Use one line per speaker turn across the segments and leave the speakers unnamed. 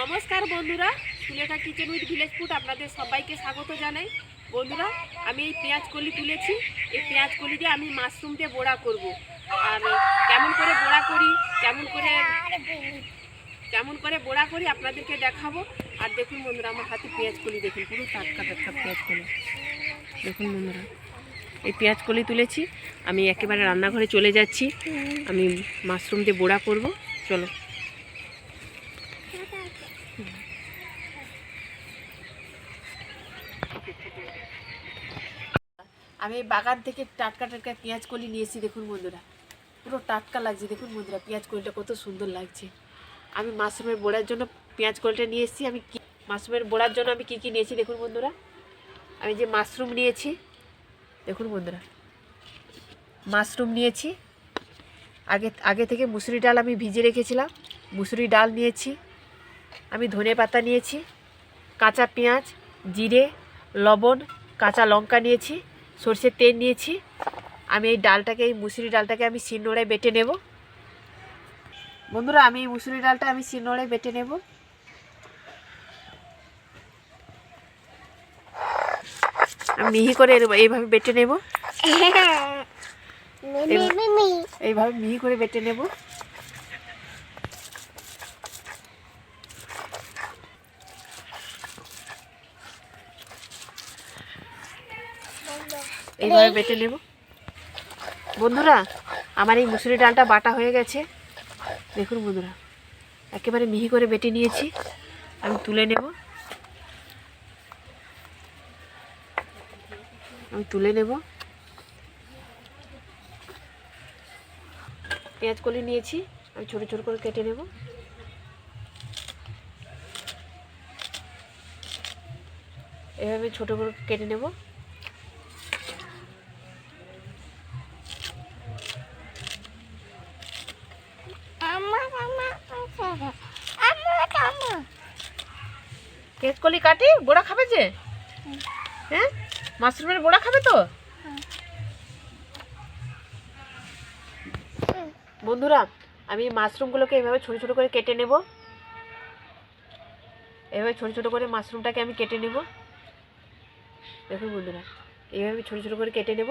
নমস্কার বন্ধুরা, Sulekha kitchen with village food আপনাদের সবাইকে স্বাগত জানাই। বন্ধুরা, আমি এই পেঁয়াজ কলি তুলেছি। এই পেঁয়াজ কলি দিয়ে আমি মাশরুম দিয়ে বড়া করব। আর কেমন করে বড়া করি, কেমন করে কেমন করে বড়া করি আপনাদেরকে দেখাবো। আর দেখুন বন্ধুরা, আমার হাতে পেঁয়াজ কলি দেখুন, পুরো টাটকা টাটকা পেঁয়াজ কলি। দেখুন বন্ধুরা, এই পেঁয়াজ কলি তুলেছি। আমি একেবারে রান্নাঘরে চলে যাচ্ছি। আমি মাশরুম দিয়ে বড়া করব। চলো। আমি বাগান থেকে টাটকা টাটকা পেঁয়াজ কলি নিয়েছি দেখুন বন্ধুরা। পুরো টাটকা লাগছে, দেখুন বন্ধুরা, পেঁয়াজ কলিটা কত সুন্দর লাগছে। আমি মাশরুমের বোড়ার জন্য পেঁয়াজ কলিটা নিয়ে এসেছি, আমি মাশরুমের বোড়ার জন্য আমি কি কি নিয়েছি দেখুন বন্ধুরা। আমি যে মাশরুম নিয়েছি, দেখুন বন্ধুরা। মাশরুম নিয়েছি আগে আগে থেকে মুসুরি ডাল আমি ভিজে রেখেছিলাম। মুসুরি ডাল নিয়েছি আমি ধনে পাতা নিয়েছি কাঁচা পেঁয়াজ জিরে লবণ কাঁচা লঙ্কা নিয়েছি সর্ষের তেল নিয়েছি। আমি এই ডালটাকে এই মুসুরি ডালটাকে আমি শিলনোড়ায় বেটে নেব। বন্ধুরা আমি এই মুসুরি ডালটা আমি শিলনোড়ায় বেটে নেব। আমি মিহি করে এইভাবে বেটে নেব। এইভাবে মিহি করে বেটে নেব। এইভাবে বেটে নেব। বন্ধুরা আমার এই মুসুরি ডালটা বাটা হয়ে গেছে। দেখুন বন্ধুরা একেবারে মিহি করে বেটে নিয়েছি। আমি তুলে নেব। আমি তুলে নেব। পেঁয়াজ কলি নিয়েছি, আমি ছোটো ছোটো করে কেটে নেব। এভাবে ছোটো করে কেটে নেব। পেঁয়াজ কলি কাটি, বড়া খাবে যে? হ্যাঁ? মাশরুমের বড়া খাবে তো? বন্ধুরা, আমি মাশরুমগুলোকে এভাবে ছোটো ছোটো করে কেটে নেব। এভাবে ছোটো ছোটো করে মাশরুমটাকে আমি কেটে নেব। দেখুন বন্ধুরা এইভাবে ছোটো ছোটো করে কেটে নেব।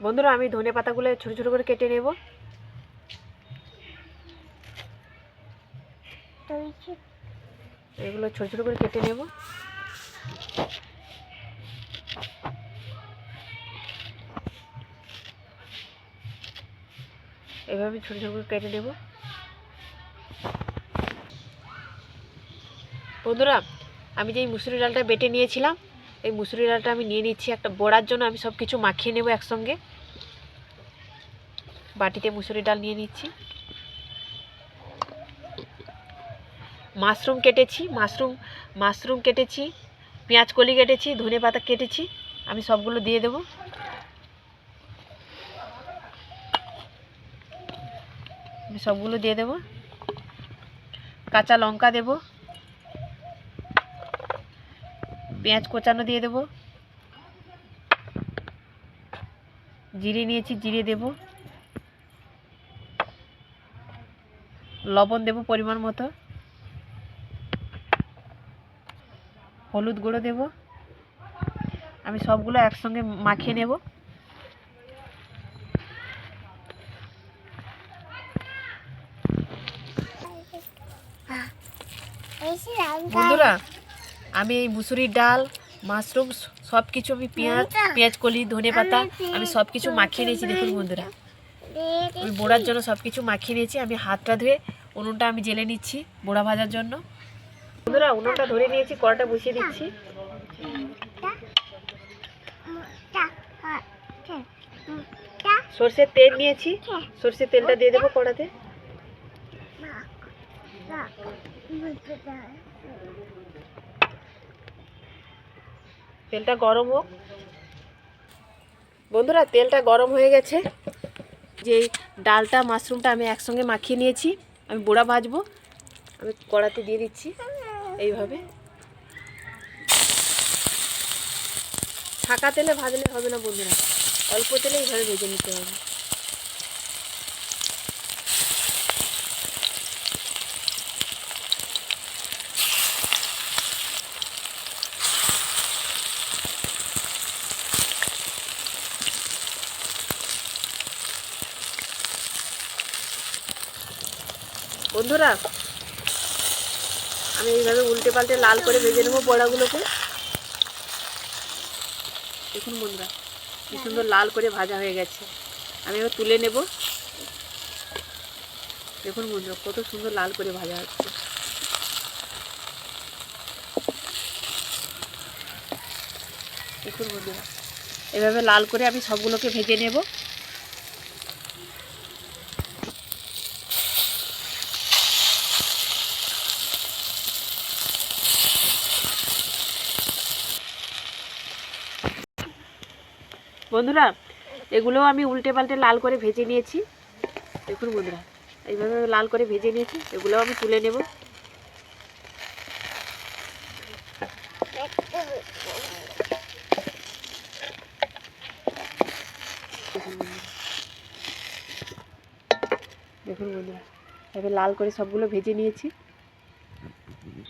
বন্ধুরা, আমি ধনে পাতাগুলো ছোটো ছোটো করে কেটে নেব। এগুলো ছোটো ছোটো করে কেটে নেব। এভাবে ছোটো ছোটো করে কেটে নেব। বন্ধুরা, আমি যে মুসুরি ডালটা বেটে নিয়েছিলাম, এই মুসুরি ডালটা আমি নিয়ে নিচ্ছি একটা বড়ার জন্য। আমি সব কিছু মাখিয়ে নেব একসঙ্গে। বাটিতে মুসুরি ডাল নিয়ে নিচ্ছি। মাশরুম কেটেছি, মাশরুম মাশরুম কেটেছি, পেঁয়াজ কলি কেটেছি, ধনে পাতা কেটেছি, আমি সবগুলো দিয়ে দেব। আমি সবগুলো দিয়ে দেব। কাঁচা লঙ্কা দেব। পেঁয়াজ কোচানো দিয়ে দেব। জিরে নিয়েছি, জিরে দেব। লবণ দেব পরিমাণ মতো। হলুদ গুঁড়ো দেব। আমি সবগুলো একসঙ্গে মাখিয়ে নেব। বন্ধুরা, আমি এই মুসুরির ডাল, মাশরুম সব কিছু আমি পেঁয়াজ পেঁয়াজ, কলি, ধনে পাতা, আমি সব কিছু মাখিয়ে নিয়েছি, দেখুন বন্ধুরা। আমি বোড়ার জন্য সব কিছু মাখিয়ে নিয়েছি, আমি হাতটা ধুয়ে উনুনটা আমি জেলে নিচ্ছি বোড়া ভাজার জন্য। বন্ধুরা, উনুনটা ধরে নিয়েছি কড়াটা বসিয়ে দিচ্ছি। সর্ষের তেল নিয়েছি। সর্ষের তেলটা দিয়ে দেবো কড়াতে। তেলটা গরম হোক। বন্ধুরা, তেলটা গরম হয়ে গেছে। যে ডালটা, মাশরুমটা আমি একসঙ্গে মাখিয়ে নিয়েছি। আমি বড়া ভাজবো। আমি কড়াতে দিয়ে দিচ্ছি। এইভাবে। ছাকা তেলে ভাজলে হবে না বন্ধুরা। অল্প তেলে এইভাবে ভেজে নিতে হবে। বন্ধুরা আমি এইভাবে উল্টে পাল্টে লাল করে ভেজে নেব বড়াগুলোকে। দেখুন বন্ধুরা, কি সুন্দর লাল করে ভাজা হয়ে গেছে। আমি এবার তুলে নেব। দেখুন বন্ধুরা, কত সুন্দর লাল করে ভাজা হচ্ছে। দেখুন বন্ধুরা, এভাবে লাল করে আমি সবগুলোকে ভেজে নেব। বন্ধুরা, এগুলোও আমি উল্টে পাল্টে লাল করে ভেজে নিয়েছি। দেখুন বন্ধুরা, এইভাবে লাল করে ভেজে নিয়েছি, এগুলোও আমি তুলে নেব। দেখুন বন্ধুরা। এভাবে লাল করে সবগুলো ভেজে নিয়েছি।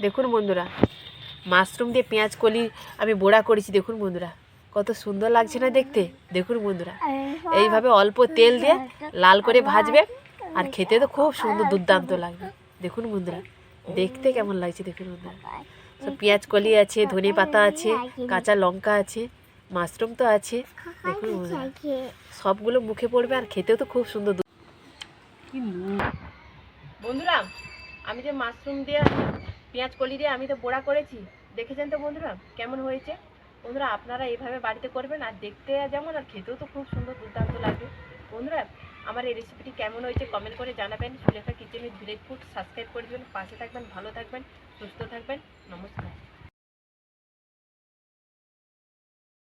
দেখুন বন্ধুরা, মাশরুম দিয়ে পেঁয়াজ কলি আমি বড়া করেছি, দেখুন বন্ধুরা। কত সুন্দর লাগছে না দেখতে? দেখুন বন্ধুরা এইভাবে অল্প তেল দিয়ে লাল করে ভাজবে আর খেতে তো খুব সুন্দর দুর্দান্ত লাগবে। দেখুন বন্ধুরা দেখতে কেমন লাগছে দেখুন বন্ধুরা। সব পেঁয়াজ কলি আছে ধনে পাতা আছে কাঁচা লঙ্কা আছে মাশরুম তো আছে। দেখুন বন্ধুরা সবগুলো মুখে পড়বে আর খেতেও তো খুব সুন্দর বন্ধুরা আমি যে মাশরুম দিয়ে পেঁয়াজ কলি দিয়ে আমি তো বড়া করেছি দেখেছেন তো বন্ধুরা কেমন হয়েছে? বন্ধুরা, আপনারা এভাবে বাড়িতে করবেন আর দেখতে যেমন, আর খেতেও তো খুব সুন্দর, দুর্দান্ত লাগবে। বন্ধুরা, আমার এই রেসিপিটি কেমন হয়েছে কমেন্ট করে জানাবেন। সুলেখা কিচেনের ভিলেজ ফুড সাবস্ক্রাইব করে দেবেন, পাশে থাকবেন, ভালো থাকবেন, সুস্থ থাকবেন। নমস্কার।